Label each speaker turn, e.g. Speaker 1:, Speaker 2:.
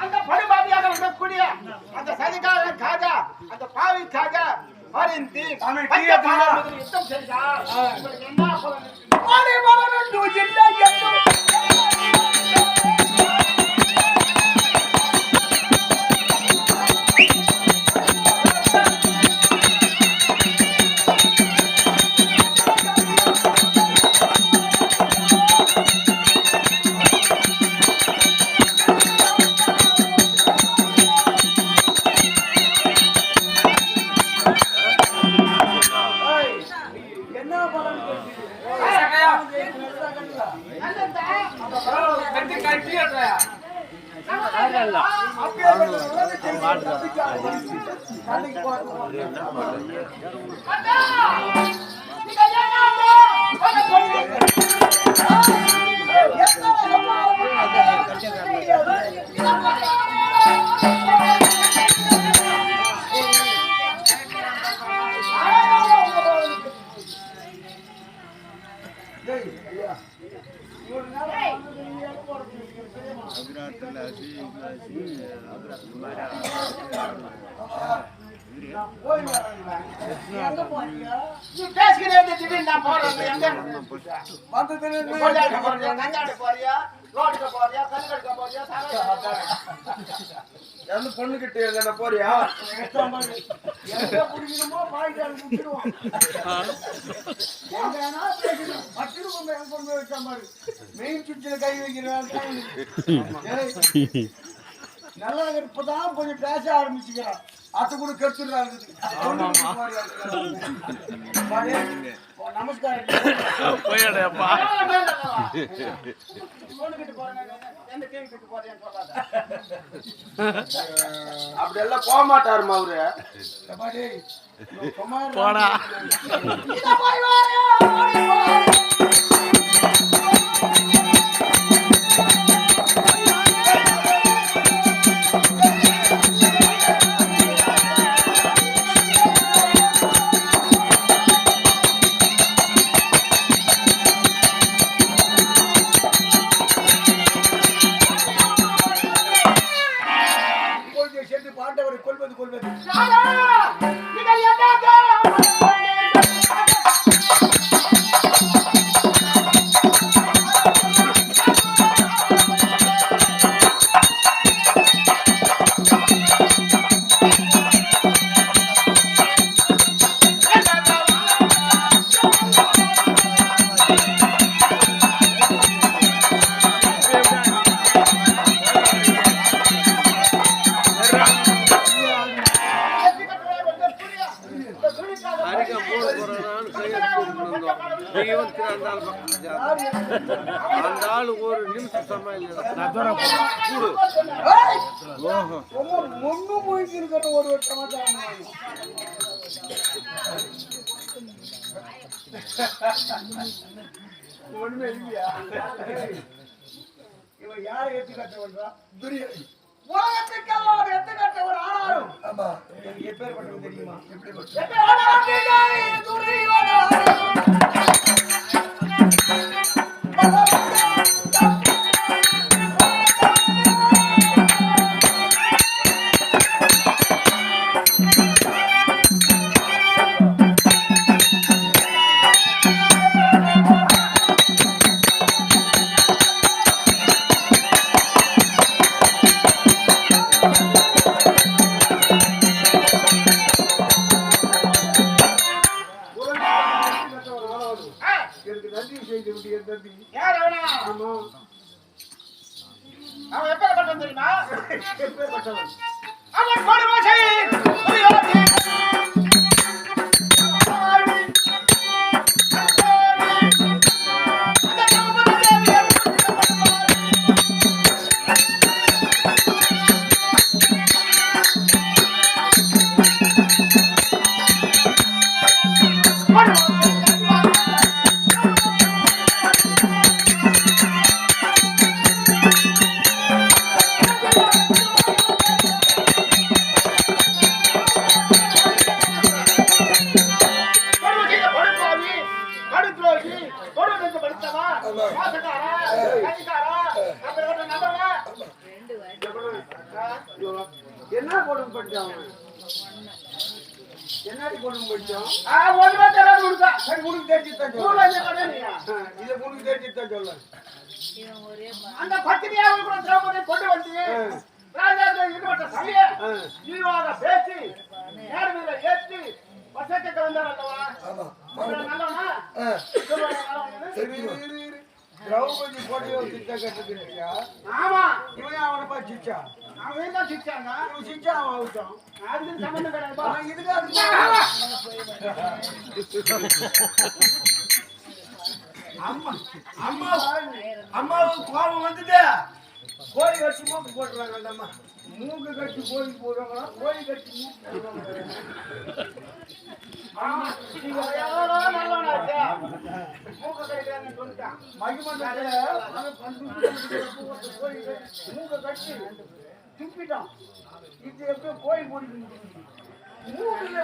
Speaker 1: அந்த படுபாவியாக விடக்கூடிய அந்த சதிகாரன் காஜா அந்த பாவி காஜா. மீது யுத்தம் செய்தார். என்ன நீ பேசுகிறேன் திடீர்னு போறியா போறியா போறியா போறியா
Speaker 2: எந்த பொண்ணுகிட்ட எங்க போறியா? எங்க குடிக்கணுமோ பாய்க்கால் குடிச்சிடுவோம் எங்கன்னா பேசணும் மட்டிருக்கும் என் பொண்ணு வச்ச மாதிரி மெயின் சுவிட்சில் கை வைக்கிறேன் நல்லா இப்பதான் கொஞ்சம் பேச ஆரம்பிச்சுக்கிறான். அது கூட கெடுத்துடுறாங்க நமஸ்காரம்.
Speaker 1: சொல்லாத.
Speaker 2: அப்படி எல்லாம் போக மாட்டாருமா அவரு. போடா.
Speaker 3: அந்த ஆளு ஒரு நிமிஷம் சமையல்
Speaker 2: ஒண்ணு போயிட்டு இருக்கிற ஒரு வருஷமா தான் ஒண்ணுமே இல்லையா இவன் யாரை ஏத்தி கட்ட வந்தா துரியன் உலகத்துக்கெல்லாம் எத்து கட்டவர் ஆனாலும் ஆமா எனக்கு எப்பேற்பட்டவன் தெரியுமா? எப்பேற்பட்டவன் தம்பி.
Speaker 1: யார் அவனா?
Speaker 2: ஆமா.
Speaker 1: அவன் எப்பேற்பட்டவன் தெரியுமா?
Speaker 2: எப்பேற்பட்டவன்
Speaker 1: அவன் கொடுமை
Speaker 2: ஆ என்ன கொடுமை படிச்சான் என்னடி கொடுமை படிச்சான்
Speaker 1: ஆ ஒரு ரூபாய் தர கொடுத்தா
Speaker 2: சரி உனக்கு தெரிஞ்சு
Speaker 1: தான்
Speaker 2: சொல்ல.
Speaker 1: அந்த பத்திரிகை கூட திராமணி கொண்டு வந்து ராஜா ஈடுபட்ட
Speaker 2: சமயம் திரௌபதி போட்டியோ சித்த கட்டுக்கிறியா
Speaker 1: ஆமா.
Speaker 2: இவன் அவனை பார்த்து சிச்சா
Speaker 1: அவன் தான் சிரிச்சாங்க
Speaker 2: இவன் சிச்சா அவன் அவுட்டான்.
Speaker 1: அதுக்கு சம்பந்தம்
Speaker 2: இதுக்கு அம்மா. அம்மா அம்மாவுக்கு கோபம் வந்துட்டு. கோழி கட்டி மூக்கு போட்டுறாங்க அந்த அம்மா மூக்கு கட்டி கோழி போடுறாங்களா? கோழி கட்டி மூக்கு போடுறாங்களா?
Speaker 1: ஆமா இவன் எவ்வளோ நல்லவனாச்சே. மூக்கு கடிக்கிறான்னு சொல்லிட்டான்.
Speaker 2: மகிமண்டலத்துல அவன் கட்டி துப்பிட்டான் இது எப்படியோ கோழி போடி